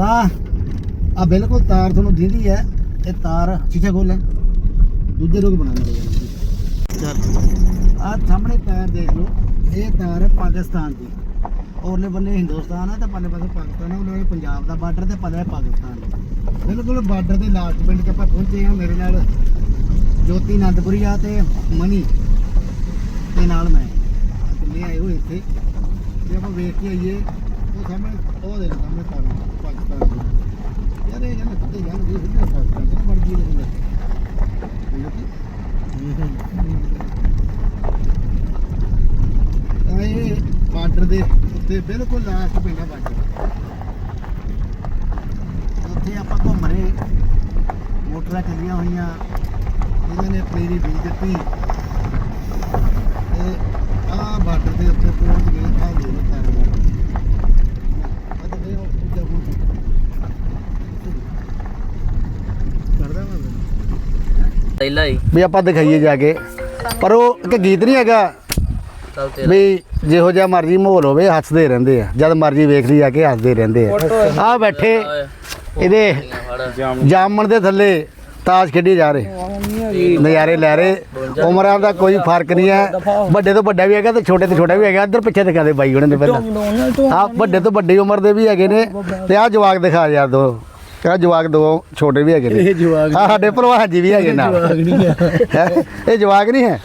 ਤਾਂ ਆ ਬਿਲਕੁਲ ਤਾਰ ਤੁਹਾਨੂੰ ਦਿੰਦੀ ਹੈ ਇਹ ਤਾਰ ਸ਼ੀਸ਼ਾ ਖੋਲ ਲੈ ਦੂਜੇ ਰੋਗ ਬਣਾ ਲਓ ਆ ਸਾਹਮਣੇ ਤਾਰ ਦੇਖ ਲਓ ਇਹ ਤਾਰ ਹੈ ਪਾਕਿਸਤਾਨ ਦੀ। ਔਰਲੇ ਬੰਨੇ ਹਿੰਦੁਸਤਾਨ ਹੈ ਤੇ ਪੱਲੇ ਪਾਸੇ ਪਾਕਿਸਤਾਨ ਹੈ ਉਹਨੇ ਪੰਜਾਬ ਦਾ ਬਾਰਡਰ ਤੇ ਪੱਲੇ ਪਾਕਿਸਤਾਨ ਬਿਲਕੁਲ ਬਾਰਡਰ ਦੇ ਲਾਸਟ ਪਿੰਡ ਤੇ ਆਪਾਂ ਪਹੁੰਚੇ ਹਾਂ ਮੇਰੇ ਨਾਲ ਜੋਤੀ ਨੰਦਪੁਰੀ ਆ ਤੇ ਮਨੀ ਤੇ ਨਾਲ ਮੈਂ। ਕਿੰਨੇ ਆਏ ਹੋਏ ਇੱਥੇ। ਤੇ ਆਪਾਂ ਵੇਖ ਕੇ ਆਈਏ ਉਹ ਸਾਹਮਣੇ ਉਹ ਦੇ ਸਾਹਮਣੇ ਤਾਰਾਂ ਪਾਕਿਸਤਾਨ ਦੀ ਯਾਰ ਇਹ ਜਨ ਕਿਤੇ ਜਾਣ ਦੀ ਹੁੰਦੀ ਪਾਕਿਸਤਾਨ ਦੀ ਬਣ ਗਈ ਲੱਗਦਾ ਤਾਂ ਇਹ ਬਾਰਡਰ ਦੇ ਉੱਤੇ ਬਿਲਕੁਲ ਲਾਸਟ ਪਿੰਡ ਆ ਬਾਰਡਰ ਉੱਥੇ ਆਪਾਂ ਘੁੰਮ ਰਹੇ ਮੋਟਰਾਂ ਚੱਲੀਆਂ ਹੋਈਆਂ ਇਹਨਾਂ ਨੇ ਪਨੀਰੀ ਬੀਜ ਦਿੱਤੀ। ਤੇ ਆਹ ਬਾਰਡਰ ਦੇ ਉੱਤੇ ਪਹੁੰਚ ਗਏ ਆ ਦੇ ਆ ਮੈਂ। ਪਹਿਲਾ ਹੀ। ਵੀ ਆਪਾਂ ਦਿਖਾਈਏ ਜਾ ਕੇ। ਪਰ ਉਹ ਇੱਕ ਗੀਤ ਨਹੀਂ ਹੈਗਾ ਚੱਲ ਤੇਰਾ। ਵੀ ਜਿਹੋ ਜਿਹਾ ਮਰਜ਼ੀ ਮਾਹੌਲ ਹੋਵੇ ਹੱਸਦੇ ਰਹਿੰਦੇ ਆ। ਜਦ ਮਰਜ਼ੀ ਵੇਖ ਲਈ ਜਾ ਕੇ ਹੱਸਦੇ ਰਹਿੰਦੇ ਆ। ਆ ਬੈਠੇ। ਇਹਦੇ ਜਾਮਣ। ਦੇ ਥੱਲੇ ਤਾਸ਼ ਖੇਡੀ ਜਾ ਰਹੇ। ਨਜ਼ਾਰੇ ਲੈ ਰਹੇ। ਉਮਰਾਂ ਦਾ ਕੋਈ ਫ਼ਰਕ ਨਹੀਂ ਹੈ। ਵੱਡੇ ਤੋਂ ਵੱਡਾ ਵੀ ਹੈਗਾ ਤੇ ਛੋਟੇ ਤੋਂ ਛੋਟਾ ਵੀ ਹੈਗਾ। ਇੱਧਰ ਪਿੱਛੇ ਦਿਖਾ ਦੇ ਬਾਈ ਉਹਨਾਂ ਦੇ ਪਹਿਲਾਂ। ਆ ਵੱਡੇ ਤੋਂ ਵੱਡੀ ਉਮਰ ਦੇ ਵੀ ਹੈਗੇ ਨੇ ਤੇ ਆ ਜਵਾਕ ਦਿਖਾ ਯਾਰ ਦੋ। ਕਿਹੜਾ ਜਵਾਕ ਦੋ ਛੋਟੇ ਵੀ ਹੈਗੇ ਨੇ। ਇਹ ਜਵਾਕ ਆ ਸਾਡੇ ਭਲਵਾਨ ਜੀ ਵੀ ਹੈਗੇ ਨਾਲ। ਹੈਂ? ਇਹ ਜਵਾਕ ਨਹੀਂ ਹੈ?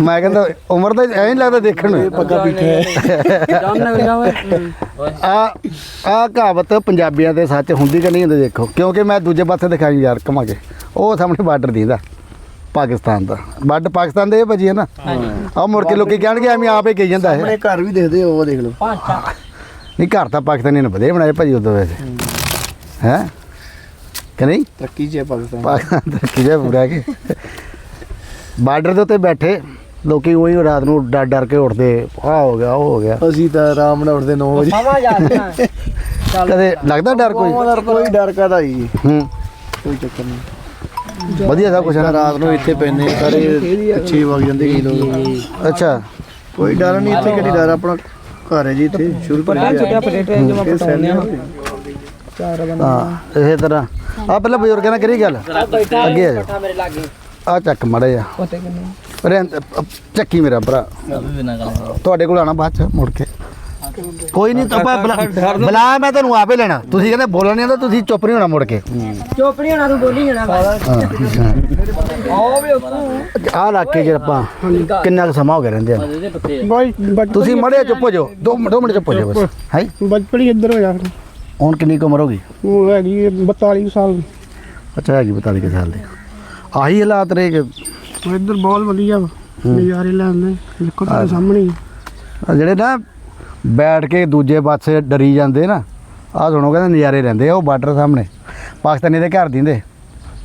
ਮੈਂ ਕਹਿੰਦਾ ਉਮਰ ਦਾ ਐਂ ਨਹੀਂ ਲੱਗਦਾ ਦੇਖਣ ਨੂੰ। ਪੱਕਾ ਆ ਆ ਕਹਾਵਤ ਪੰਜਾਬੀਆਂ ਦੇ ਸੱਚ ਹੁੰਦੀ ਕਿ ਨਹੀਂ ਹੁੰਦੀ ਦੇਖੋ। ਕਿਉਂਕਿ ਮੈਂ ਦੂਜੇ ਪਾਸੇ ਦਿਖਾਈ ਯਾਰ ਘੁਮਾ ਕੇ ਉਹ ਸਾਹਮਣੇ ਬਾਰਡਰ ਦੀਦਾ ਪਾਕਿਸਤਾਨ ਦਾ। ਬਾਰਡਰ ਪਾਕਿਸਤਾਨ ਦੇ ਇਹ ਭਾਜੀ ਹੈ ਨਾ? ਆ ਮੁੜ ਕੇ ਲੋਕੀ ਕਹਿਣਗੇ ਐਵੇਂ ਆਪੇ ਕਹੀ ਜਾਂਦਾ ਹੈ। ਆਪਣੇ ਘਰ ਵੀ ਦੇਖਦੇ ਹੋ ਉਹ ਦੇਖ ਲਓ। ਨਹੀਂ ਘਰ ਤਾਂ ਪਾਕਿਸਤਾਨੀ ਨੇ ਵਧੇ ਬਣਾਏ ਭਾਜੀ ਉਦੋਂ ਵੈਸੇ। ਹੈ। ਕਿ ਨਹੀਂ? ਤਰੱਕੀ ਹੈ ਪਾਕਿਸਤਾਨ। ਪਾਕਿਸਤਾਨ ਦਾ ਕਿਹੜਾ ਪੂਰਾ ਕੇ। ਬਾਰਡਰ ਦੇ ਉੱਤੇ ਬੈਠੇ ਲੋਕੀ ਉਹੀ ਰਾਤ ਨੂੰ ਡਰ ਡਰ ਕੇ ਉੱਠਦੇ ਆ ਹੋ ਗਿਆ ਉਹ ਹੋ ਗਿਆ। ਅਸੀਂ ਤਾਂ ਆਰਾਮ ਨਾਲ ਉੱਠਦੇ 9 ਵਜੇ। ਕਦੇ ਲੱਗਦਾ ਡਰ ਕੋਈ? ਕੋਈ ਡਰ ਕਾਦਾ ਹੀ ਹੂੰ। ਕੋਈ ਚੱਕਰ ਨਹੀਂ। ਵਧੀਆ ਸਭ ਕੁਝ ਰਾਤ ਨੂੰ ਇੱਥੇ ਪੈਨੇ ਸਾਰੇ ਅੱਛੇ ਵਗ ਜਾਂਦੇ ਕਈ ਲੋਕ। ਅੱਛਾ। ਕੋਈ ਡਰ ਨਹੀਂ ਇੱਥੇ ਕਿਹੜੀ ਡਰ? ਆਪਣਾ ਘਰ ਹੈ ਜੀ ਇੱਥੇ ਸ਼ੁਰੂ ਲੈ ਕੇ ਪਟੇਟੇ ਜੋ ਪਟਾਉਂਦੇ ਆ ਹਾਂ ਇਸੇ ਤਰ੍ਹਾਂ। ਆ ਪਹਿਲਾਂ ਬਜ਼ੁਰਗਾਂ ਨਾਲ ਕਰੀ ਗੱਲ? ਅੱਗੇ ਆ ਜਾ ਮੇਰੇ ਲਾਗੇ। ਆ ਚੱਕ ਮੜੇ ਜਾ ਰਹਿਣ ਦੇ, ਅ, ਚੱਕੀ ਮੇਰਾ ਭਰਾ। ਤੁਹਾਡੇ ਕੋਲ ਆਣਾ ਬਾਅਦ ਚ ਮੁੜ ਕੇ। ਕੋਈ ਨਹੀਂ ਤਾਂ ਆਪਾਂ ਬੁਲਾ- ਬੁਲਾ ਮੈਂ ਤੁਹਾਨੂੰ ਆਪੇ ਲੈਣਾ। ਤੁਸੀਂ ਕਹਿੰਦੇ ਬੋਲਣਾ ਨਹੀਂ ਆਉਂਦਾ ਤੁਸੀਂ ਚੁੱਪ ਨਹੀਂ ਹੋਣਾ ਮੁੜ ਕੇ। ਚੋਪੜੀ ਹੋਣਾ ਤੂੰ ਬੋਲੀ ਜਾਣਾ ਆਓ ਵੀ ਆਹ ਇਲਾਕੇ 'ਚ ਆਪਾਂ ਕਿੰਨਾ ਕੁ ਸਮਾਂ ਹੋ ਗਿਆ ਰਹਿੰਦੇ ਆ। ਪੱਤੇ ਤੁਸੀਂ ਮੜੇ ਚੁੱਪ ਹੋ ਜਾਓ। ਦੋ ਦੋ ਮਿੰਟ ਚੁੱਪ ਹੋ ਜਾਓ ਬਸ। ਹੈ? ਬਚਪਨ ਹੀ ਇੱਧਰ ਹੋਇਆ। ਫਿਰ ਹੁਣ ਕਿੰਨੀ ਕੁ ਉਮਰ ਹੋ ਗਈ? ਉਹ ਹੈਗੀ 42 ਸਾਲ ਅੱਛਾ ਹੈਗੀ 42 ਕੁ ਸਾਲ ਦੀ। ਆਹੀ ਹਾਲਾਤ ਰਹੇ ਕਿ ਇੱਧਰ ਬਹੁਤ ਵਧੀਆ ਵਾ। ਨਜ਼ਾਰੇ ਲੈਂਦੇ ਦੇਖੋ ਤੁਹਾਡੇ ਸਾਹਮਣੇ ਹੀ। ਆਹ ਜਿਹੜੇ ਨਾ ਬੈਠ ਕੇ ਦੂਜੇ ਪਾਸੇ ਡਰੀ ਜਾਂਦੇ ਨਾ ਆਹ ਸੁਣੋ ਕਹਿੰਦੇ ਨਜ਼ਾਰੇ ਲੈਂਦੇ ਆ ਉਹ ਬਾਰਡਰ ਸਾਹਮਣੇ ਪਾਕਿਸਤਾਨੀ ਦੇ ਘਰ ਦਿੰਦੇ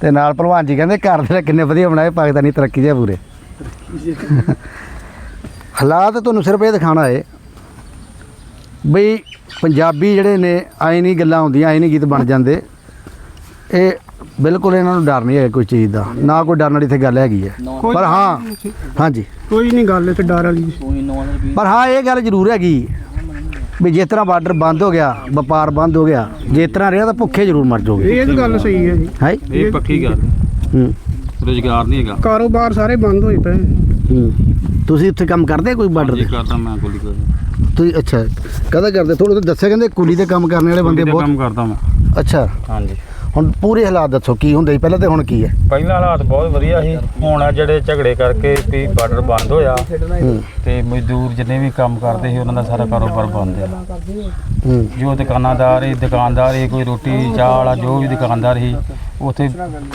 ਤੇ ਨਾਲ ਭਲਵਾਨ ਜੀ ਕਹਿੰਦੇ ਘਰ ਦੇ ਕਿੰਨੇ ਵਧੀਆ ਬਣਾਏ ਪਾਕਿਸਤਾਨੀ ਤਰੱਕੀ ਦੇ ਪੂਰੇ ਹਾਲਾਤ ਤੁਹਾਨੂੰ ਸਿਰਫ ਇਹ ਦਿਖਾਣਾ ਹੈ ਬਈ ਪੰਜਾਬੀ ਜਿਹੜੇ ਨੇ ਆਏ ਨਹੀਂ ਗੱਲਾਂ ਹੁੰਦੀਆਂ ਆਏ ਨਹੀਂ ਗੀਤ ਬਣ ਜਾਂਦੇ ਇਹ ਬਿਲਕੁਲ ਇਹਨਾਂ ਨੂੰ ਡਰ ਨਹੀਂ ਹੈ ਕੋਈ ਚੀਜ਼ ਦਾ। ਨਾ ਕੋਈ ਡਰਨ ਵਾਲੀ ਇੱਥੇ ਗੱਲ ਹੈਗੀ ਹੈ। ਪਰ ਹਾਂ ਹਾਂਜੀ। ਕੋਈ ਨਹੀਂ ਗੱਲ ਇੱਥੇ ਡਰ ਵਾਲੀ ਪਰ ਹਾਂ ਇਹ ਗੱਲ ਜ਼ਰੂਰ ਹੈਗੀ। ਵੀ ਜਿਸ ਤਰ੍ਹਾਂ ਬਾਰਡਰ ਬੰਦ ਹੋ ਗਿਆ ਵਪਾਰ ਬੰਦ ਹੋ ਗਿਆ ਜੇ ਇਸ ਤਰ੍ਹਾਂ ਰਿਹਾ ਤਾਂ ਭੁੱਖੇ ਜ਼ਰੂਰ ਮਰ ਜਾਓਗੇ। ਇਹ ਤਾਂ ਗੱਲ ਸਹੀ ਹੈ ਜੀ। ਹੈ? ਇਹ ਪੱਕੀ ਗੱਲ। ਹੂੰ। ਰੋਜ਼ਗਾਰ ਨਹੀਂ ਹੈਗਾ। ਕਾਰੋਬਾਰ ਸਾਰੇ ਬੰਦ ਹੋਏ ਪਏ। ਹੂੰ। ਤੁਸੀਂ ਉੱਥੇ ਕੰਮ ਕਰਦੇ ਕੋਈ ਬਾਰਡਰ ਜੇ ਤੇ? ਕਰਦਾ ਮੈਂ ਕੁਲੀ ਕਰ ਤੁਸੀਂ ਅੱਛਾ। ਕਦਾ ਕਰਦੇ? ਥੋੜਾ ਤਾਂ ਦੱਸਿਆ ਕਹਿੰਦੇ ਕੁਲੀ ਤੇ ਕੰਮ ਕਰਨ ਵਾਲੇ ਬੰਦੇ ਬਹੁਤ ਕੰਮ ਕਰਦਾ ਮੈਂ। ਅੱਛਾ। ਹਾਂਜੀ। ਹੁਣ ਪੂਰੇ ਹਾਲਾਤ ਦੱਸੋ ਕੀ ਹੁੰਦੇ ਸੀ ਪਹਿਲਾਂ ਤੇ ਹੁਣ ਕੀ ਹੈ? ਪਹਿਲਾਂ ਹਾਲਾਤ ਬਹੁਤ ਵਧੀਆ ਸੀ। ਹੁਣ ਆ ਜਿਹੜੇ ਝਗੜੇ ਕਰਕੇ ਵੀ ਬਾਰਡਰ ਬੰਦ ਹੋਇਆ ਤੇ ਮਜ਼ਦੂਰ ਜਿੰਨੇ ਵੀ ਕੰਮ ਕਰਦੇ ਸੀ ਉਹਨਾਂ ਦਾ ਸਾਰਾ ਕਾਰੋਬਾਰ ਬੰਦ ਹੂੰ। ਜੋ ਦੁਕਾਨਾਦਾਰ ਸੀ ਦੁਕਾਨਦਾਰ ਸੀ ਕੋਈ ਰੋਟੀ ਚਾਹ ਵਾਲਾ ਜੋ ਵੀ ਦੁਕਾਨਦਾਰ ਸੀ ਉੱਥੇ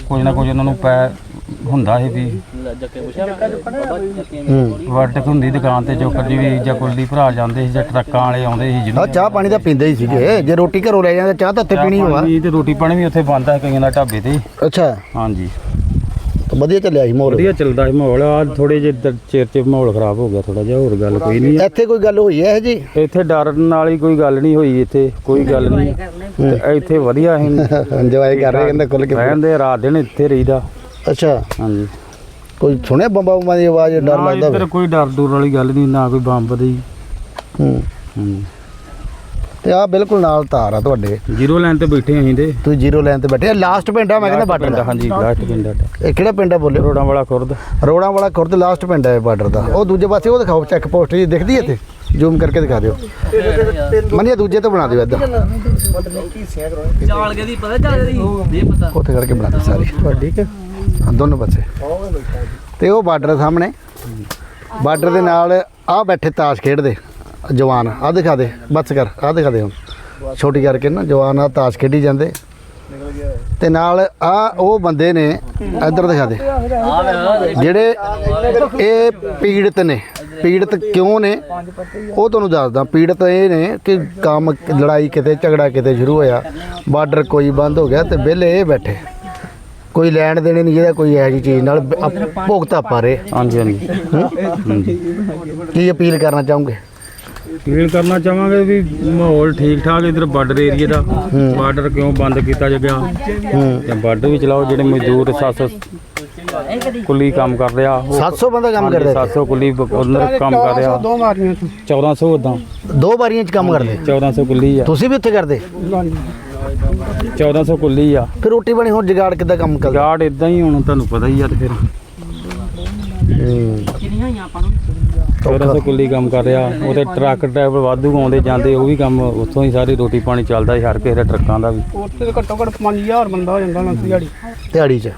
ਕੁਝ ਨਾ ਕੁਝ ਉਹਨਾਂ ਨੂੰ ਪੈ ਹੁੰਦਾ ਸੀ ਵੀ ਵਰਟਕ ਹੁੰਦੀ ਦੁਕਾਨ ਤੇ ਜੋ ਕੱਲੀ ਵੀ ਜਾਂ ਕੁਲਦੀ ਭਰਾ ਜਾਂਦੇ ਸੀ ਜਾਂ ਟਰੱਕਾਂ ਵਾਲੇ ਆਉਂਦੇ ਸੀ ਜਿਹਨੂੰ ਚਾਹ ਪਾਣੀ ਤਾਂ ਪੀਂਦੇ ਹੀ ਸੀਗੇ। ਜੇ ਰੋਟੀ ਘਰੋਂ ਲੈ ਜਾਂਦੇ ਚਾਹ ਤਾਂ ਉੱਥੇ ਪੀਣੀ ਹੋਆ। ਪਾਣੀ ਤੇ ਰੋਟੀ ਪਾਣੀ ਵੀ ਉੱਥੇ ਬੰਦ ਹੈ ਕਈਆਂ ਦਾ ਢਾਬੇ ਤੇ। ਅੱਛਾ। ਹਾਂਜੀ। ਤਾਂ ਵਧੀਆ ਚੱਲਿਆ ਸੀ ਮਾਹੌਲ। ਵਧੀਆ ਚੱਲਦਾ ਸੀ ਮਾਹੌਲ। ਆ ਥੋੜੇ ਜਿਹੇ ਚਿਰ ਚ ਮਾਹੌਲ ਖਰਾਬ ਹੋ ਗਿਆ ਥੋੜਾ ਜਿਹਾ ਹੋਰ ਗੱਲ ਕੋਈ ਨਹੀਂ ਇੱਥੇ ਕੋਈ ਗੱਲ ਹੋਈ ਹੈ ਇਹ ਜੀ? ਇੱਥੇ ਡਰਨ ਵਾਲੀ ਕੋਈ ਗੱਲ ਨਹੀਂ ਹੋਈ ਇੱਥੇ ਕੋਈ ਗੱਲ ਨਹੀਂ। ਤੇ ਇੱਥੇ ਵਧੀਆ ਹੈ ਇੰਜੋਏ ਕਰ ਰਹੇ ਕਹਿੰਦੇ ਖੁੱਲ ਕੇ। ਰਹਿੰਦੇ ਰਾਤ ਦਿਨ ਇੱਥੇ ਰਹੀਦਾ। ਅੱਛਾ। ਹਾਂਜੀ। ਕੋਈ ਸੁਣਿਆ ਬੰਬਾਂ ਬੰਬਾਂ ਦੀ ਆਵਾਜ਼? ਡਰ ਨਾ ਲੱਗਦਾ ਇੱਧਰ ਕੋਈ ਡਰ ਡਰ ਵਾਲੀ ਗੱਲ ਨਹੀਂ ਨਾ ਕੋਈ ਬੰਬ ਦੀ। ਹੂੰ। ਹਾਂਜੀ। ਤੇ ਆ ਬਿਲਕੁਲ ਨਾਲ ਤਾਰ ਆ ਤੁਹਾਡੇ। ਜ਼ੀਰੋ ਲਾਈਨ ਤੇ ਬੈਠੇ ਅਸੀਂ ਤੇ। ਤੁਸੀਂ ਜ਼ੀਰੋ ਲਾਈਨ ਤੇ ਬੈਠੇ ਲਾਸਟ ਪਿੰਡ ਆ ਮੈਂ ਕਹਿੰਦਾ ਬਾਰਡਰ ਦਾ। ਹਾਂਜੀ ਲਾਸਟ ਪਿੰਡ ਸਾਡਾ। ਇਹ ਕਿਹੜਾ ਪਿੰਡ ਆ ਬੋਲਿਓ? ਰੋੜਾਂ ਵਾਲਾ ਖੁਰਦ। ਰੋੜਾਂ ਵਾਲਾ ਖੁਰਦ ਲਾਸਟ ਪਿੰਡ ਹੈ ਬਾਰਡਰ ਦਾ। ਉਹ ਦੂਜੇ ਪਾਸੇ ਉਹ ਦਿਖਾਓ ਚੈੱਕ ਪੋਸਟ ਜੀ ਦਿਖਦੀ ਹੈ ਇੱਥੇ? ਜ਼ੂਮ ਕਰਕੇ ਦਿਖਾ ਦਿਓ। ਮਨੀਆ ਦੂਜੇ ਤੋਂ ਬਣਾ ਦਿਓ ਇੱਧਰ। ਚਾਲ ਕੇ ਦੀ ਪਤਾ ਚਾਲ ਦੀ ਦੇ ਪਤਾ ਉੱਥੇ ਕਰਕੇ ਬਣਾ ਦਿਓ ਸਾਰੀ। ਠੀਕ ਹਾਂ, ਦੋਨੋਂ ਪਾਸੇ। ਤੇ ਉਹ ਬਾਰਡਰ ਸਾਹਮਣੇ। ਬਾਰਡਰ ਦੇ ਨਾਲ ਆ ਬੈਠੇ ਤਾਸ਼ ਖੇਡਦੇ, ਜਵਾਨ। ਆ ਦਿਖਾ ਦੇ, ਬਸ ਕਰ ਆ ਦਿਖਾ ਦੇ ਹੁਣ। ਛੋਟੀ ਕਰਕੇ ਨਾ, ਜਵਾਨ ਆ ਤਾਸ਼ ਖੇਡੀ ਜਾਂਦੇ। ਤੇ ਨਾਲ ਆ ਉਹ ਬੰਦੇ ਨੇ, ਇੱਧਰ ਦਿਖਾ ਦੇ। ਜਿਹੜੇ ਇਹ ਪੀੜਤ ਨੇ, ਪੀੜਤ ਕਿਉਂ ਨੇ? ਉਹ ਤੁਹਾਨੂੰ ਦੱਸਦਾ, ਪੀੜਤ ਇਹ ਨੇ ਕਿ ਕੰਮ, ਲੜਾਈ ਕਿਤੇ, ਝਗੜਾ ਕਿਤੇ ਸ਼ੁਰੂ ਹੋਇਆ। ਬਾਰਡਰ ਕੋਈ ਬੰਦ ਹੋ ਗਿਆ ਤੇ ਵਿਹਲੇ ਇਹ ਬੈਠੇ। ਕੋਈ ਲੈਣ ਦੇਣੇ ਨਹੀਂ ਜਿਹਦਾ ਕੋਈ ਇਹੋ ਜਿਹੀ ਚੀਜ਼ ਨਾਲ ਬ- ਅਪ- ਭੁਗਤਾ ਪਾ ਰਹੇ ਹਾਂਜੀ ਹਾਂਜੀ। ਕੀ ਅਪੀਲ ਕਰਨਾ ਚਾਹੋਗੇ? ਅਪੀਲ ਕਰਨਾ ਚਾਹਾਂਗੇ ਵੀ ਮਾਹੌਲ ਠੀਕ ਠਾਕ ਇਧਰ ਬਾਰਡਰ ਏਰੀਆ ਦਾ। ਬਾਰਡਰ ਕਿਉਂ ਬੰਦ ਕੀਤਾ ਗਿਆ ਹੂੰ। ਤੇ ਬਾਰਡਰ ਵੀ ਚਲਾਓ ਜਿਹੜੇ ਮਜ਼ਦੂਰ 700 ਕੁੱਲੀ ਕੰਮ ਕਰ ਰਿਹਾ ਉਹ 700 ਬੰਦਾ ਕੰਮ ਕਰਦਾ। 700 ਕੁੱਲੀ ਬ- ਅੰਦਰ ਕੰਮ ਕਰ ਰਿਹਾ। ਦੋ ਮਾਰੀਆਂ ਤੂੰ 1400 ਉਦਾਂ ਦੋ ਵਾਰੀਆਂ 'ਚ ਕੰਮ ਕਰਦੇ। 1400 ਕੁੱਲੀ ਆ। ਤੁਸੀਂ ਵੀ ਉੱਥੇ ਕਰਦੇ? 1400 ਕੁੱਲੀ ਆ। ਫਿਰ ਰੋਟੀ ਬਣੀ ਹੁਣ ਜਗਾੜ ਕਿੱਦਾਂ ਕੰਮ ਕਰਦਾ? ਗਾਰਡ ਇਦਾਂ ਹੀ ਹੁਣ ਤੁਹਾਨੂੰ ਪਤਾ ਹੀ ਆ ਤੇ ਫਿਰ। 1400 ਕੁੱਲੀ ਕੰਮ ਕਰ ਰਿਹਾ। ਉਹਦੇ ਟਰੱਕ ਡਰਾਈਵਰ ਵਾਧੂ ਆਉਂਦੇ ਜਾਂਦੇ ਉਹ ਵੀ ਕੰਮ ਉੱਥੋਂ ਹੀ ਸਾਰੀ ਰੋਟੀ ਪਾਣੀ ਚੱਲਦਾ ਸੀ ਹਰ ਕਿਸੇ ਦੇ ਟਰੱਕਾਂ ਦਾ ਵੀ। ਉੱਥੇ ਘੱਟੋ ਘੱਟ 5000 ਬੰਦਾ ਹੋ ਜਾਂਦਾ ਨਾ ਦਿਹਾੜੀ। ਦਿਹਾੜੀ 'ਚ।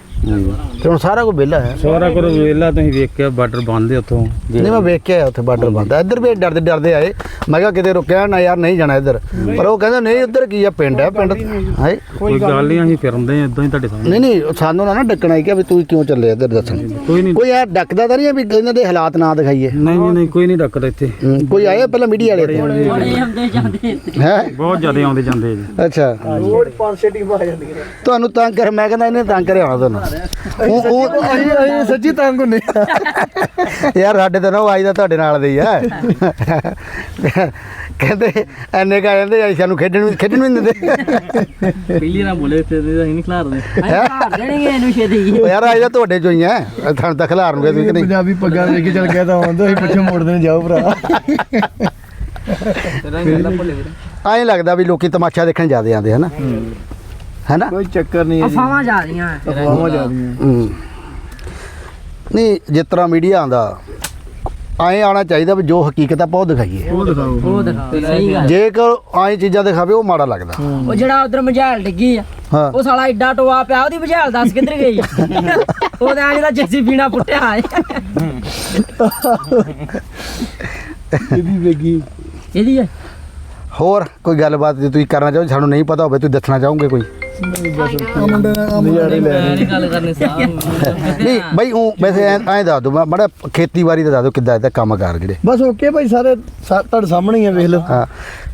ਤੇ ਹੁਣ ਸਾਰਾ ਕੁਝ ਵਿਹਲਾ ਹੈ। ਸਾਰਾ ਕੁਝ ਵੇਲਾ ਤੁਸੀਂ ਵੇਖਿਆ ਬਾਰਡਰ ਬੰਦ ਹੈ ਉੱਥੋਂ। ਜੇ ਨਹੀਂ ਮੈਂ ਵੇਖ ਕੇ ਆਇਆ ਉੱਥੇ ਬਾਰਡਰ ਬੰਦਾ ਇੱਧਰ ਵੀ ਡਰਦੇ ਡਰਦੇ ਆਏ। ਮੈਂ ਕਿਹਾ ਕਿਤੇ ਰੁਕਿਆ ਨਾ ਯਾਰ ਨਹੀਂ ਜਾਣਾ ਇੱਧਰ। ਪਰ ਉਹ ਕਹਿੰਦਾ ਨਹੀਂ ਉੱਧਰ ਕੀ ਆ ਪਿੰਡ ਹੈ ਪਿੰਡ ਹੈ? ਕੋਈ ਗੱਲ ਨਹੀਂ। ਅਸੀਂ ਫਿਰਦੇ ਆ ਇਦਾਂ ਹੀ ਤੁਹਾਡੇ ਸਾਹਮਣੇ। ਨਹੀਂ ਨਹੀਂ ਸਾਨੂੰ ਨਾ ਨਾ ਡੱਕਣਾ ਹੀ ਕਿ ਵੀ ਤੂੰ ਕਿਉਂ ਚੱਲੇ ਇੱਧਰ ਦੱਸਣ। ਕੋਈ ਨਹੀਂ। ਕੋਈ ਯਾਰ ਡੱਕਦਾ ਤਾਂ ਨਹੀਂ ਵੀ ਇਹਨਾਂ ਦੇ ਹਾਲਾਤ ਨਾ ਦਿਖਾਈਏ। ਨਹੀਂ ਨਹੀਂ ਨਹੀਂ ਕੋਈ ਨਹੀਂ ਡੱਕਦਾ ਇੱਥੇ। ਕੋਈ ਆਇਆ ਪਹਿਲਾਂ ਮੀਡੀਆ ਵਾਲੇ ਇੱਥੇ? ਬੜੇ ਹੁੰਦੇ ਜਾਂਦੇ ਹੈ? ਬਹੁਤ ਜ਼ਿਆਦਾ ਆਉਂਦੇ ਜਾਂਦੇ ਜੀ। ਅੱਛਾ। ਰੋਡ ਪੰਜ ਛੇ ਟੀਮਾਂ ਆ ਜਾਂਦੀਆਂ। ਤੁਹਾਨੂੰ ਤੰਗ ਕਰ ਮੈਂ ਕਹਿੰਦਾ ਇਹਨੇ ਤੰਗ ਕਰਿਆ ਹੋਣਾ ਤੁਹਾਨੂੰ। ਉਹ ਉਹ ਅਸੀਂ ਅਸੀਂ ਸੱਚੀ ਤੰਗ ਹੁੰਨੇ ਯਾਰ ਸਾਡੇ ਤਾਂ ਨਾ ਉਹ ਆਈ ਦਾ ਤੁਹਾਡੇ ਨਾਲ ਦੇ ਹੀ ਆ। ਕਹਿੰਦੇ ਐਨੇ ਕਾ ਜਾਂਦੇ ਅਸੀਂ ਸਾਨੂੰ ਖੇਡਣ ਵੀ ਖੇਡਣ ਨਹੀਂ ਦਿੰਦੇ। ਪਹਿਲੀ ਨਾ ਬੋਲੇ ਤੇ ਅਸੀਂ ਨਹੀਂ ਖਿਲਾਰਦੇ ਅਸੀਂ ਦੇਣਗੇ ਇਹਨੂੰ ਛੇਤੀ। ਉਹ ਯਾਰ ਆਈ ਦਾ ਤੁਹਾਡੇ ਚੋਂ ਹੀ ਆ। ਤੁਹਾਨੂੰ ਤਾਂ ਖਿਲਾਰਨਗੇ ਤੁਸੀਂ ਕਿ ਨਹੀਂ। ਪੰਜਾਬੀ ਪੱਗਾਂ ਲੈ ਕੇ ਚੱਲ ਗਿਆ ਤਾਂ ਆਉਂਦਾ ਅਸੀਂ ਪਿੱਛੇ ਮੋੜਦੇ ਨੇ ਜਾਓ ਭਰਾ। ਤੇਰਾ ਗੱਲ ਭੁੱਲੇ ਵੀਰ ਐਂ ਲੱਗਦਾ ਵੀ ਲੋਕੀ ਤਮਾਸ਼ਾ ਦੇਖਣ ਜਾਂਦੇ ਆਂਦੇ ਹਨਾ ਹੈਨਾ? ਕੋਈ ਚੱਕਰ ਨਹੀਂ ਹੈ ਜੀ। ਅਫਵਾਹਾਂ ਜਾ ਰਹੀਆਂ ਅਫਵਾਹਾਂ ਜਾਂਦੀਆਂ ਹੂੰ। ਨਹੀਂ ਜਿਸ ਤਰ੍ਹਾਂ ਮੀਡੀਆ ਆਂਦਾ ਐਂ ਆਉਣਾ ਚਾਹੀਦਾ ਵੀ ਜੋ ਹਕੀਕਤ ਆਪਾਂ ਉਹ ਦਿਖਾਈਏ। ਉਹ ਦਿਖਾਓ। ਉਹ ਦਿਖਾ ਸਹੀ ਗੱਲ। ਜੇਕਰ ਐਂ ਚੀਜ਼ਾਂ ਦਿਖਾਵੇ ਉਹ ਮਾੜਾ ਲੱਗਦਾ। ਉਹ ਜਿਹੜਾ ਉਧਰ ਮਝਾਲ ਡਿੱਗੀ ਆ ਹਾਂ। ਉਹ ਸਾਲਾ ਐਡਾ ਟੋਆ ਪਿਆ ਉਹਦੀ ਮਝਾਲ ਦੱਸ ਕਿੱਧਰ ਗਈ ਉਹਦੇ ਆ ਜਿਹੜਾ ਜੱਸੀ ਪੀਣਾ ਪੁੱਟਿਆ ਹੈ ਇਹਦੀ ਵੇਗੀ ਇਹਦੀ ਹੈ। ਹੋਰ ਕੋਈ ਗੱਲਬਾਤ ਜੇ ਤੁਸੀਂ ਕਰਨਾ ਚਾਹੋ ਸਾਨੂੰ ਨਹੀਂ ਪਤਾ ਹੋਵੇ ਤੁਸੀਂ ਦੱਸਣਾ ਚਾਹੋਗੇ ਕੋਈ? ਮੁੰਡੇ ਨੇ ਨਜ਼ਾਰੇ ਲੈ ਰਹੇ ਨਹੀਂ ਗੱਲ ਕਰਨੀ ਸਾਹ ਨਹੀਂ ਬਈ ਉਹ ਵੈਸੇ ਐਂ ਐਂ ਦੱਸ ਦੋ ਬੜਾ ਖੇਤੀਬਾੜੀ ਦਾ ਦੱਸ ਦੋ ਕਿੱਦਾਂ ਇਹਦਾ ਕੰਮ ਕਾਰ ਜਿਹੜੇ। ਬਸ ਓਕੇ ਭਾਈ ਸਾਰੇ ਸਾ- ਤੁਹਾਡੇ ਸਾਹਮਣੇ ਹੀ ਆ ਵੇਖ ਲਓ। ਹਾਂ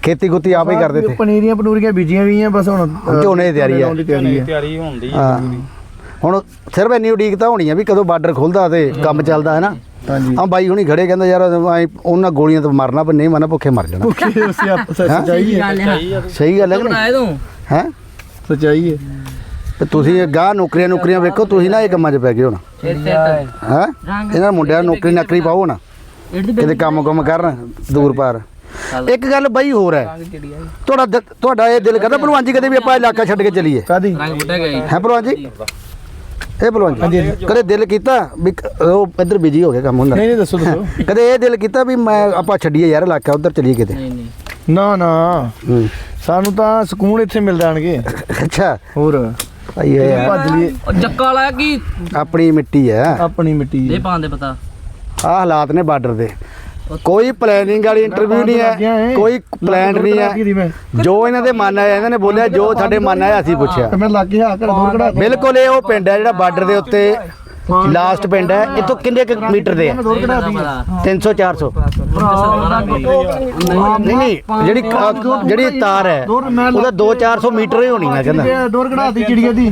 ਖੇਤੀ ਗੁੱਤੀ ਆਪ ਹੀ ਕਰਦੇ ਤੇ ਪਨੀਰੀਆਂ ਪਨੂਰੀਆਂ ਬੀਜੀਆਂ ਵੀ ਆ ਬਸ ਹੁਣ ਅ, ਝੋਨੇ ਦੀ ਤਿਆਰੀ ਆ। ਲਾਉਣ ਦੀ ਤਿਆਰੀ ਆ। ਤਿਆਰੀ ਹੁੰਦੀ ਹਾਂ। ਹੁਣ ਸਿਰਫ ਇੰਨੀ ਉਡੀਕ ਤਾਂ ਹੋਣੀ ਆ ਵੀ ਕਦੋਂ ਬਾਰਡਰ ਖੁੱਲਦਾ ਤੇ ਕੰਮ ਚੱਲਦਾ ਹੈ ਨਾ? ਹਾਂਜੀ। ਆ ਬਾਈ ਹੁਣੀ ਖੜੇ ਕਹਿੰਦਾ ਯਾਰ ਐਂ ਉਹਨਾਂ ਗੋਲੀਆਂ ਤੋਂ ਮਰਨਾ ਪਰ ਨਹੀਂ ਮਰਨਾ ਭੁੱਖੇ ਮਰ ਜਾਣਾ। ਉਸੇ ਆਪ ਸਹੀ ਗੱਲ ਹੈ ਕਿ ਨਹੀਂ? ਹੈ? ਸੱਚਾਈ ਹੈ। ਤੇ ਤੁਸੀਂ ਗਾਹ ਨੌਕਰੀਆਂ ਨੌਕਰੀਆਂ ਵੇਖੋ ਤੁਸੀਂ ਨਾ ਇਹ ਕੰਮਾਂ 'ਚ ਪੈ ਗਏ ਹੁਣ ਹੈ? ਇਹਨਾਂ ਮੁੰਡਿਆਂ ਨੂੰ ਨੌਕਰੀ ਨੌਕਰੀ ਪਾਓ ਨਾ। ਕਿਤੇ ਕੰਮ ਕੰਮ ਕਰਨ ਦੂਰ ਪਾਰ। ਇੱਕ ਗੱਲ ਬਾਈ ਹੋਰ ਹੈ। ਤੁਹਾਡਾ ਦਿ- ਤੁਹਾਡਾ ਇਹ ਦਿਲ ਕਰਦਾ ਭਲਵਾਨ ਜੀ ਕਦੇ ਵੀ ਆਪਾਂ ਇਲਾਕਾ ਛੱਡ ਕੇ ਚਲੀਏ। ਕਾਦੀ ਰੰਗ ਹੈ ਭਲਵਾਨ ਜੀ? ਇਹ ਭਲਵਾਨ ਜੀ ਕਦੇ ਦਿਲ ਕੀਤਾ ਵੀ ਕ- ਉਹ ਇੱਧਰ ਬਿਜ਼ੀ ਹੋ ਗਿਆ ਕੰਮ ਹੁੰਦਾ? ਨਹੀਂ ਨਹੀਂ ਦੱਸੋ ਦੱਸੋ। ਕਦੇ ਇਹ ਦਿਲ ਕੀਤਾ ਵੀ ਮੈਂ ਆਪਾਂ ਛੱਡੀਏ ਯਾਰ ਇਲਾਕਾ ਉਧਰ ਚਲੀਏ ਕਿਤੇ? ਨਹੀਂ ਨਹੀਂ। ਨਾ ਨਾ। ਹੂੰ। ਸਾਨੂੰ ਤਾਂ ਸਕੂਨ ਇੱਥੇ ਮਿਲ ਜਾਣਗੇ। ਅੱਛਾ। ਹੋਰ। ਭਾਈ ਇਹ ਹੈ, ਭੱਜ ਲਈਏ। ਉਹ ਜੱਕਾ ਲਾਇਆ ਕੀ? ਆਪਣੀ ਮਿੱਟੀ ਹੈ। ਆਪਣੀ ਮਿੱਟੀ ਇਹ ਪਾਉਂਦੇ ਪਤਾ। ਆਹ ਹਾਲਾਤ ਨੇ ਬਾਰਡਰ ਦੇ। ਕੋਈ ਪਲੈਨਿੰਗ ਵਾਲੀ ਇੰਟਰਵਿਊ ਨਹੀਂ ਹੈ। ਕੋਈ ਪਲਾਨ ਨਹੀਂ ਹੈ। ਹੈ ਜੋ ਇਹਨਾਂ ਦੇ ਮਨ ਆਇਆ ਇਹਨਾਂ ਨੇ ਬੋਲਿਆ ਜੋ ਸਾਡੇ ਮਨ ਆਇਆ ਅਸੀਂ ਪੁੱਛਿਆ। ਤੇ ਮੈਂ ਲੱਗੇ ਹਾਂ ਕਰ ਦੂਰ ਕਢਾ ਬਿਲਕੁਲ ਇਹ ਉਹ ਪਿੰਡ ਹੈ ਜਿਹੜਾ ਬਾਰਡਰ ਦੇ ਉੱਤੇ ਲਾਸਟ ਪਿੰਡ ਹੈ। ਇਥੋਂ ਕਿੰਨੇ ਕੁ ਮੀਟਰ ਦੇ ਦੀ 300 400 ਨਹੀਂ ਨਹੀਂ ਜਿਹੜੀ ਕ- ਜਿਹੜੀ ਤਾਰ ਹੈ ਉਹਦਾ 2 400 ਮੀਟਰ ਹੀ ਹੋਣੀ ਮੈਂ ਕਹਿੰਦਾ। ਦੂਰ ਕਢਾ ਦੀ ਚਿੜੀਆਂ ਦੀ।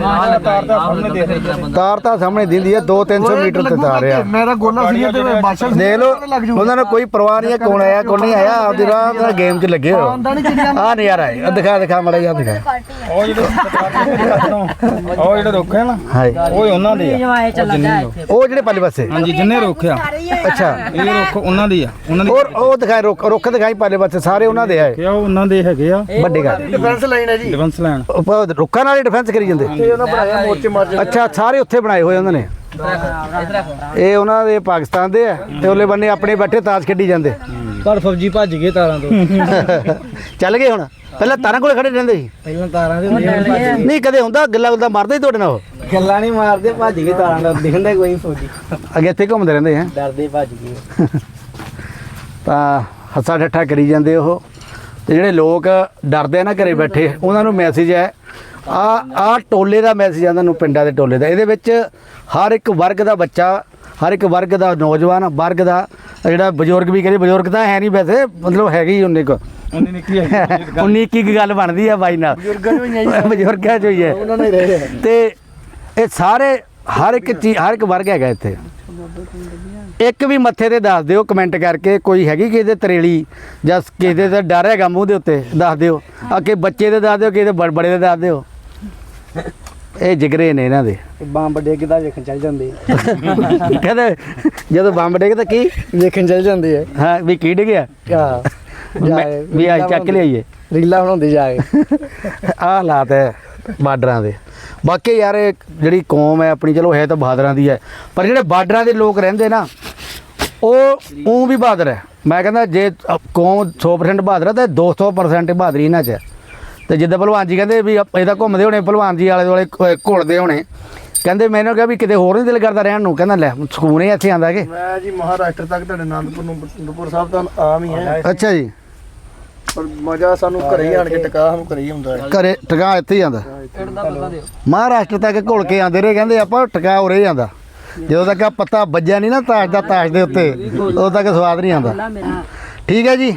ਤਾਰ ਤਾਂ ਸਾਹਮਣੇ ਦਿੰਦੀ ਹੈ 2 300 ਮੀਟਰ ਤੇ ਤਾਰ ਆ। ਮੇਰਾ ਗੋਲਾ ਸੀ ਤੇ ਬਾਦਸ਼ਾਹ ਸੀ ਦੇਖ ਲਓ ਉਹਨਾਂ ਨੂੰ ਕੋਈ ਪਰਵਾਹ ਨਹੀਂ ਹੈ ਕੌਣ ਆਇਆ ਕੌਣ ਨਹੀਂ ਆਇਆ ਆਪਦੀ ਰਾਹ ਨਾਲ ਗੇਮ 'ਚ ਲੱਗੇ ਹੋ ਚਿੜੀਆਂ। ਆ ਨਜ਼ਾਰਾ ਹੈ ਆਹ ਦਿਖਾ ਦਿਖਾ ਮੜਾ ਜਾ ਦਿਖਾ। ਉਹ ਜਿਹੜੇ ਉਹ ਜਿਹੜੇ ਰੁੱਖ ਹੈ ਨਾ ਹਾਏ। ਉਹ ਹੀ ਉਹਨਾਂ ਦੇ ਆ। ਉਹ ਜਿਹੜੇ ਪੱਲੇ ਪਾਸੇ। ਹਾਂਜੀ ਜਿੰਨੇ ਰੋਕਿਆ। ਅੱਛਾ। ਇਹ ਰੁੱਖ ਉਹਨਾਂ ਦੀ ਆ। ਉਹਨਾਂ ਦੀ ਔਰ ਉਹ ਦਿਖਾਏ ਰੁੱਖ ਰੁੱਖ ਦਿਖਾਈ ਪੱਲੇ ਪਾਸੇ ਸਾਰੇ ਉਹਨਾਂ ਦੇ ਆਏ। ਕਿਹਾ ਉਹ ਉਹਨਾਂ ਦੇ ਹੈਗੇ ਆ? ਵੱਡੇ ਗੱਲ। ਡਿਫੈਂਸ ਲਾਈਨ ਹੈ ਜੀ। ਡਿਫੈਂਸ ਲੈਣ ਉਹ ਰੁੱਖਾਂ ਨਾਲ ਹੀ ਡਿਫੈਂਸ ਕਰੀ ਜਾਂਦੇ। ਉਹਨਾਂ ਬਣਾਇਆ ਮੋਰਚੇ ਮਾਰ ਅੱਛਾ ਸਾਰੇ ਉੱਥੇ ਬਣਾਏ ਹੋਏ ਉਹਨਾਂ ਨੇ। ਇਹ ਉਹਨਾਂ ਦੇ ਪਾਕਿਸਤਾਨ ਦੇ ਆ ਤੇ ਉਹਲੇ ਬੰਨੇ ਆਪਣੇ ਬੈਠੇ ਤਾਸ਼ ਖੇਡੀ ਜਾਂਦੇ। ਪਰ ਫੌਜੀ ਭੱਜ ਗਏ ਤਾਰਾਂ ਤੋਂ। ਚੱਲ ਗਏ ਹੁਣ? ਪਹਿਲਾਂ ਤਾਰਾਂ ਕੋਲੇ ਖੜੇ ਰਹਿੰਦੇ ਸੀ? ਪਹਿਲਾਂ ਤਾਰਾਂ ਦੇ ਨਹੀਂ ਕਦੇ ਹੁੰਦਾ ਗੱਲਾਂ ਗੁੱਲਾਂ ਮਾਰਦੇ ਸੀ ਤੁਹਾਡੇ ਨਾਲ ਉਹ? ਗੱਲਾਂ ਨਹੀਂ ਮਾਰਦੇ ਭੱਜ ਗਏ ਤਾਰਾਂ ਦਾ। ਦਿਖਦਾ ਕੋਈ ਫੌਜੀ। ਅੱਗੇ ਇੱਥੇ ਘੁੰਮਦੇ ਰਹਿੰਦੇ ਹੈ? ਡਰਦੇ ਭੱਜ ਗਏ ਤਾਂ ਹੱਸਾ ਠੱਠਾ ਕਰੀ ਜਾਂਦੇ ਉਹ। ਤੇ ਜਿਹੜੇ ਲੋਕ ਡਰਦੇ ਆ ਨਾ ਘਰੇ ਬੈਠੇ ਉਹਨਾਂ ਨੂੰ ਮੈਸੇਜ ਹੈ ਆ ਆ ਟੋਲੇ ਦਾ ਮੈਸੇਜ ਆਂਦਾ ਨੂੰ ਪਿੰਡਾਂ ਦੇ ਟੋਲੇ ਦਾ। ਇਹਦੇ ਵਿੱਚ ਹਰ ਇੱਕ ਵਰਗ ਦਾ ਬੱਚਾ ਹਰ ਇੱਕ ਵਰਗ ਦਾ ਨੌਜਵਾਨ ਵਰਗ ਦਾ ਜਿਹੜਾ ਬਜ਼ੁਰਗ ਵੀ ਕਹਿੰਦੇ ਬਜ਼ੁਰਗ ਤਾਂ ਹੈ ਨਹੀਂ ਵੈਸੇ ਮਤਲਬ ਹੈਗੀ ਹੀ ਉਨੇ ਕੋ। ਉਹਨੇ ਨਿੱਕੀ ਉਨੀ ਕੀ ਕੁ ਗੱਲ ਬਣਦੀ ਆ ਬਾਈ ਨਾਲ। ਬਜ਼ੁਰਗਾਂ ਨੂੰ ਹੀ ਬਜ਼ੁਰਗਾਂ ਚ ਹੈ ਉਹਨਾਂ ਨੇ ਰਹੇ ਤੇ ਇਹ ਸਾਰੇ ਹਰ ਇੱਕ ਚੀਜ਼ ਹਰ ਇੱਕ ਵਰਗ ਹੈਗਾ ਇੱਥੇ। ਇੱਕ ਵੀ ਮੱਥੇ ਤੇ ਦੱਸ ਦਿਓ ਕਮੈਂਟ ਕਰਕੇ ਕੋਈ ਹੈਗੀ ਕਿਸੇ ਤਰੇਲੀ ਜਾਂ ਕਿਸੇ ਦਾ ਡਰ ਹੈਗਾ ਮੂੰਹ ਦੇ ਉੱਤੇ ਦੱਸ ਦਿਓ। ਆ ਕਿ ਬੱਚੇ ਦੇ ਦੱਸ ਦਿਓ ਕਿਸੇ ਬੜ- ਬੜੇ ਦੇ ਦੱਸ ਦਿਓ। ਇਹ ਜਿਗਰੇ ਨੇ ਇਹਨਾਂ ਦੇ। ਬੰਬ ਡੇਗ ਦਾ ਵੇਖਣ ਚੱਲ ਜਾਂਦੇ। ਕਹਿੰਦੇ ਜਦੋਂ ਬੰਬ ਡੇਗ ਤਾਂ ਕੀ? ਵੇਖਣ ਚੱਲ ਜਾਂਦੇ ਆ। ਹਾਂ ਵੀ ਕੀ ਡਿਗਿਆ ਆ ਮੈਂ- ਵੀ ਆ ਚੱਕ ਲਿਆਈਏ। ਰੀਲਾ ਬਣਾਉਂਦੇ ਜਾ ਕੇ ਆਹ ਹਾਲਾਤ ਹੈ ਬਾਰਡਰਾਂ ਦੇ। ਬਾਕੀ ਯਾਰ ਇਹ ਜਿਹੜੀ ਕੌਮ ਹੈ ਆਪਣੀ ਚਲੋ ਹੈ ਤਾਂ ਬਹਾਦਰਾਂ ਦੀ ਹੈ ਪਰ ਜਿਹੜੇ ਬਾਰਡਰਾਂ ਦੇ ਲੋਕ ਰਹਿੰਦੇ ਨਾ ਉਹ ਉਹ ਵੀ ਬਹਾਦਰ ਹੈ। ਮੈਂ ਕਹਿੰਦਾ ਜੇ ਅ- ਕੌਮ 100% ਬਹਾਦਰ ਹੈ ਤਾਂ 200% ਬਹਾਦਰੀ ਇਹਨਾਂ 'ਚ ਹੈ। ਤੇ ਜਿੱਦਾਂ ਭਲਵਾਨ ਜੀ ਕਹਿੰਦੇ ਵੀ ਇਹਦਾ ਘੁੰਮਦੇ ਹੋਣੇ ਭਲਵਾਨ ਜੀ ਆਲੇ ਦੁਆਲੇ ਘੁਲਦੇ ਹੋਣੇ। ਕਹਿੰਦੇ ਮੈਨੂੰ ਕਿਹਾ ਵੀ ਕਿਤੇ ਹੋਰ ਨਹੀਂ ਦਿਲ ਕਰਦਾ ਰਹਿਣ ਨੂੰ ਕਹਿੰਦਾ ਲੈ ਸਕੂਨ ਹੀ ਇੱਥੇ ਆਂਦਾ ਕਿ। ਮੈਂ ਜੀ ਮਹਾਰਾਸ਼ਟਰ ਤੱਕ ਤੁਹਾਡੇ ਆਨੰਦਪੁਰ ਨੂੰ ਅਨੰਦਪੁਰ ਸਾਹਿਬ ਤਾਂ ਆਮ ਹੀ ਹੈ। ਅੱਛਾ ਜੀ। ਪਰ ਮਜ਼ਾ ਸਾਨੂੰ ਘਰੇ ਹੀ ਆਣ ਕੇ ਟਿਕਾ ਸਾਨੂੰ ਘਰੇ ਹੀ ਹੁੰਦਾ ਹੈ। ਘਰੇ ਟਿਕਾ ਇੱਥੇ ਹੀ ਆਂਦਾ ਮਹਾਰਾਸ਼ਟਰ ਤੱਕ ਘੁਲ ਕੇ ਆਂਦੇ ਰਹੇ ਕਹਿੰਦੇ ਆਪਾਂ ਟਿਕਾ ਉਰੇ ਹੀ ਆਂਦਾ ਜਦੋਂ ਤੱਕ ਪੱਤਾ ਵੱਜਿਆ ਨਹੀਂ ਨਾ ਤਾਜ ਦਾ ਤਾਜ ਦੇ ਉੱਤੇ ਉਦੋਂ ਤੱਕ ਸਵਾਦ ਨਹੀਂ ਆਂਦਾ ਠੀਕ ਹੈ ਜੀ?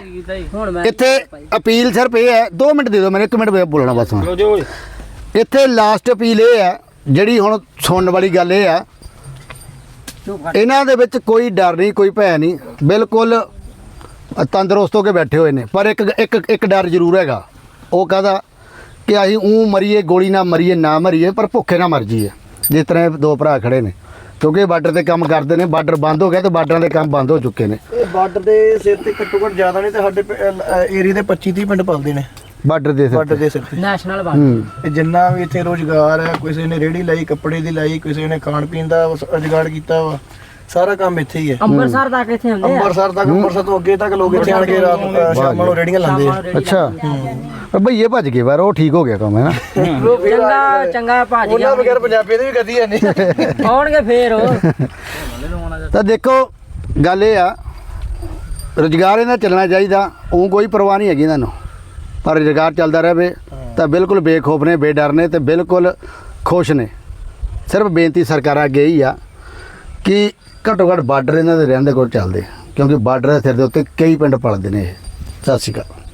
ਹੁਣ ਮੈਂ ਇੱਥੇ ਅਪੀਲ ਸਿਰਫ ਇਹ ਹੈ 2 ਮਿੰਟ ਦੇ ਦਿਓ ਮੈਨੂੰ 1 ਮਿੰਟ ਬੋਲਣਾ ਬਸ ਜੋ ਇੱਥੇ ਲਾਸਟ ਅਪੀਲ ਇਹ ਹੈ ਜਿਹੜੀ ਹੁਣ ਸੁਣਨ ਵਾਲੀ ਗੱਲ ਇਹ ਆ ਇਹਨਾਂ ਦੇ ਵਿੱਚ ਕੋਈ ਡਰ ਨਹੀਂ ਕੋਈ ਭੈ ਨਹੀਂ ਬਿਲਕੁਲ ਤੰਦਰੁਸਤ ਹੋ ਕੇ ਬੈਠੇ ਹੋਏ ਨੇ। ਪਰ ਇੱਕ ਇੱਕ ਇੱਕ ਡਰ ਜ਼ਰੂਰ ਹੈਗਾ। ਉਹ ਕਹਦਾ? ਕਿ ਅਸੀਂ ਉਹ ਮਰੀਏ ਗੋਲੀ ਨਾ ਮਰੀਏ ਨਾ ਮਰੀਏ ਪਰ ਭੁੱਖੇ ਨਾ ਮਰ ਜਾਈਏ। ਜਿਸ ਤਰ੍ਹਾਂ ਦੋ ਭਰਾ ਖੜੇ ਨੇ। ਕਿਉਂਕਿ ਬਾਰਡਰ ਤੇ ਕੰਮ ਕਰਦੇ ਨੇ ਬਾਰਡਰ ਬੰਦ ਹੋ ਗਿਆ ਤੇ ਬਾਰਡਰਾਂ ਦੇ ਕੰਮ ਬੰਦ ਹੋ ਚੁੱਕੇ ਨੇ। ਇਹ ਬਾਰਡਰ ਦੇ ਸਿਰ ਤੇ ਘੱਟੋ ਘੱਟ ਜ਼ਿਆਦਾ ਨਹੀਂ ਤੇ ਸਾਡੇ ਏਰੀਆ ਦੇ 25 30 ਪਿੰਡ ਪਲਦੇ ਨੇ। ਬਾਰਡਰ ਦੇ ਸਿਰ ਬਾਰਡਰ ਦੇ ਸਿਰ ਤੇ। ਨੈਸ਼ਨਲ ਹੂੰ। ਤੇ ਜਿੰਨਾ ਵੀ ਇੱਥੇ ਰੋਜ਼ਗਾਰ ਹੈ ਕਿਸੇ ਨੇ ਰੇੜੀ ਲਾਈ ਕੱਪੜੇ ਦੀ ਲਾਈ ਕਿਸੇ ਨੇ ਖਾਣ ਪੀਣ ਦਾ ਰੋਜ਼ਗਾਰ ਕੀਤਾ ਵਾ ਸਾਰਾ ਕੰਮ ਇੱਥੇ ਹੀ ਹੈ। ਅੰਮ੍ਰਿਤਸਰ ਤੱਕ ਇੱਥੇ ਹੁੰਦੇ ਆ? ਅੰਮ੍ਰਿਤਸਰ ਤੱਕ ਅੰਮ੍ਰਿਤਸਰ ਤੋਂ ਅੱਗੇ ਤੱਕ ਲੋਕ ਇੱਥੇ ਆਣ ਕੇ ਰਾਤ ਅ, ਸ਼ਾਮਾਂ ਨੂੰ ਰੇੜੀਆਂ ਲਾਉਂਦੇ ਆ। ਅੱਛਾ। ਭਈਏ ਭੱਜ ਗਏ ਬਾਹਰ ਉਹ ਠੀਕ ਹੋ ਗਿਆ ਕੰਮ ਹੈ ਨਾ? ਚੰਗਾ ਚੰਗਾ ਭੱਜ ਗਿਆ। ਉਹਨਾਂ ਬਗੈਰ ਪੰਜਾਬੀ ਦੇ ਵੀ ਕਦੀ ਹੈ ਨਹੀਂ। ਆਉਣਗੇ ਫੇਰ ਉਹ। ਤਾਂ ਦੇਖੋ ਗੱਲ ਇਹ ਆ ਰੁਜ਼ਗਾਰ ਇਹਨਾਂ ਚੱਲਣਾ ਚਾਹੀਦਾ ਉਹ ਕੋਈ ਪਰਵਾਹ ਨਹੀਂ ਹੈਗੀ ਇਹਨਾਂ ਨੂੰ। ਪਰ ਰੁਜ਼ਗਾਰ ਚੱਲਦਾ ਰਹੇ ਤਾਂ ਬਿਲਕੁਲ ਬੇਖੌਫ ਨੇ ਬੇਡਰ ਨੇ ਤੇ ਬਿਲਕੁਲ ਖੁਸ਼ ਨੇ। ਸਿਰਫ ਬੇਨਤੀ ਸਰਕਾਰਾਂ ਅੱਗੇ ਹੀ ਆ ਕਿ ਘੱਟੋ ਘੱਟ ਬਾਰਡਰ ਇਹਨਾਂ ਦੇ ਰਹਿਣ ਦੇ ਕੋਲ ਚੱਲਦੇ ਕਿਉਂਕਿ ਬਾਰਡਰ ਦੇ ਸਿਰ ਦੇ ਉੱਤੇ ਕਈ ਪਿੰਡ ਪਲਦੇ ਨੇ ਇਹ। ਸਤਿ ਸ਼੍ਰੀ ਅਕਾਲ।